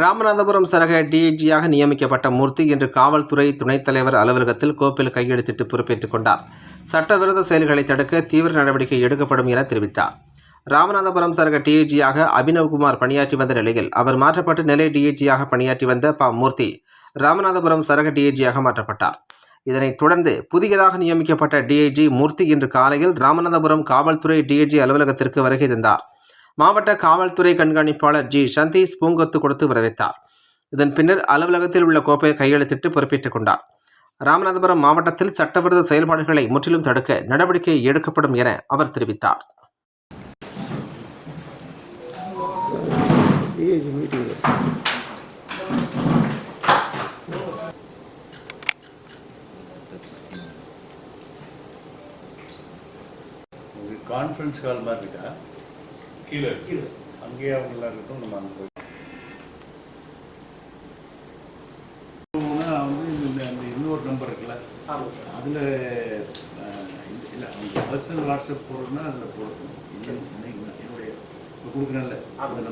ராமநாதபுரம் சரக டிஐஜியாக நியமிக்கப்பட்ட மூர்த்தி இன்று காவல்துறை துணைத் தலைவர் அலுவலகத்தில் கோப்பில் கையெழுத்திட்டு பொறுப்பேற்றுக் கொண்டார். சட்டவிரோத செயல்களை தடுக்க தீவிர நடவடிக்கை எடுக்கப்படும் என தெரிவித்தார். ராமநாதபுரம் சரக டிஐஜியாக அபினவ்குமார் பணியாற்றி வந்த நிலையில் அவர் மாற்றப்பட்டு நிலை டிஐஜியாக பணியாற்றி வந்த ப மூர்த்தி ராமநாதபுரம் சரக டிஐஜியாக மாற்றப்பட்டார். இதனைத் தொடர்ந்து புதியதாக நியமிக்கப்பட்ட டிஐஜி மூர்த்தி இன்று காலையில் ராமநாதபுரம் காவல்துறை டிஐஜி அலுவலகத்திற்கு வருகை தந்தார். மாவட்ட காவல்துறை கண்காணிப்பாளர் ஜி. சந்தீஷ் பூங்கொத்து கொடுத்து வரவேற்றார். இதன் பின்னர் அலுவலகத்தில் உள்ள கோப்பையை கையெழுத்திட்டு பொறுப்பேற்றுக் கொண்டார். ராமநாதபுரம் மாவட்டத்தில் சட்டவிரோத செயல்பாடுகளை முற்றிலும் தடுக்க நடவடிக்கை எடுக்கப்படும் என அவர் தெரிவித்தார். கான்ஃபரன்ஸ் கால் மாதிரி இருக்கா? கீழே அங்கேயே அவங்களா இருக்கட்டும் நம்ம அங்கே போய். வந்து இந்த அந்த இன்னொரு நம்பர் இருக்குல்ல? அதில் இல்லை அவங்க பர்சனல் வாட்ஸ்அப் போடுறதுன்னா அதில் போடணும். என்னுடைய கொடுக்குறேன்ல அந்த நம்பர்